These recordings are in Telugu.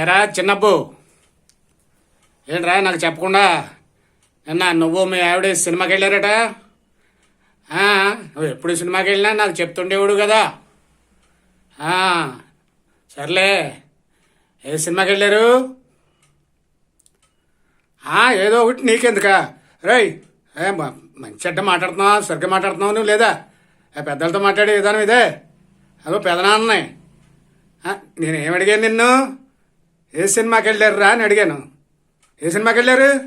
ఎరా చిన్నబ్బు. ఏంట్రా నాకు చెప్పకుండా నిన్న నువ్వు మీ ఆవిడ సినిమాకి వెళ్ళారట నువ్వు ఎప్పుడు సినిమాకి వెళ్ళినా నాకు చెప్తుండేవాడు కదా. సర్లే ఏ సినిమాకి వెళ్ళారు ఏదో ఒకటి నీకెందుకా? రేయ్ ఏ మంచి చెడ్డ మాట్లాడుతున్నావు? సరిగ్గా మాట్లాడుతున్నావు నువ్వు లేదా? పెద్దలతో మాట్లాడే విధానం ఇదే. అదో పెదనాన్నాయి నేనేం అడిగాను నిన్ను? ఏ సినిమాకి వెళ్ళారు రా అని అడిగాను. ఏ సినిమాకి వెళ్ళారు?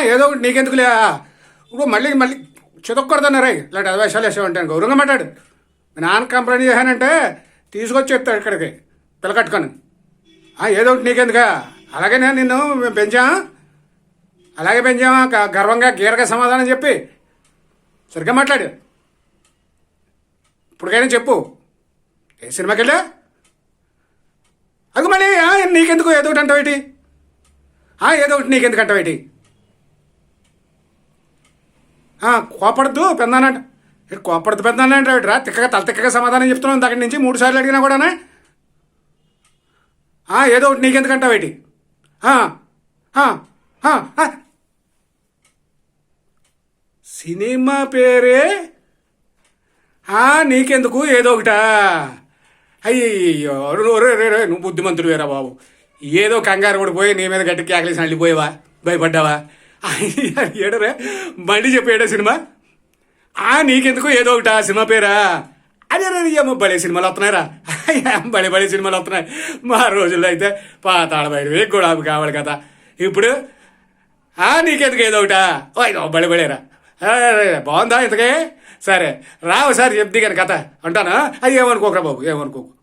ఏదో ఒకటి నీకెందుకులే ఇప్పుడు మళ్ళీ మళ్ళీ చితక్కూడదన్నారా ఇలాంటి అదవేశాలు వేసావంటే గౌరవంగా మాట్లాడు. మీ నాన్న కంప్లైంట్ చేశానంటే తీసుకొచ్చి చెప్తాడు ఇక్కడికి పిల్లకట్టుకొని కట్టుకొని. ఏదో ఒకటి నీకెందుకా? అలాగే నేను నిన్ను మేము పెంచాం. అలాగే పెంచామా గ- గర్వంగా గీరగా సమాధానం చెప్పి. సరిగ్గా మాట్లాడు. ఇప్పటికైనా చెప్పు. ఏ సినిమాకి వెళ్ళా? మళ్ళీ నీకెందుకు ఏదో ఒకటి అంటావేటి? ఆ, ఏదో ఒకటి నీకెందుకు అంటావేటి? ఆ, కోపడద్దు పెద్దనంట ఇటు కోపడద్దు పెద్దనంట రా తిక్కగా తల తిక్కగా సమాధానం చెప్తున్నాను అక్కడి నుంచి మూడు సార్లు అడిగినా కూడానా? ఆ, ఏదో ఒకటి నీకెందుకు అంటావేటి? ఆ. సినిమా పేరే? ఆ, నీకెందుకు? ఏదో ఒకటా? అయ్యో రే రే రే నువ్వు బుద్ధిమంతుడు వేరా బాబు. ఏదో కంగారు కూడా పోయి నీ మీద గట్టి కేకలేసి అల్లిపోయావా? భయపడ్డావా? ఏడరే మళ్ళీ చెప్పేడా సినిమా? ఆ నీకెందుకు ఏదో ఒకటా సినిమా పేరా? అదే రే భలే సినిమాలు వస్తున్నాయిరా భలే బలే సినిమాలు వస్తున్నాయి. మా రోజుల్లో అయితే పాతాళ బయట గుడాబు కావాలి కదా. ఇప్పుడు ఆ నీకెందుకు ఏదో ఒకటా బలే బలేరా? బాగుందా ఇంతకే? సరే రావు సార్ చెప్ది కానీ కథ. అంటానా? అది ఏమనుకోకరా బాబు ఏమనుకోకు.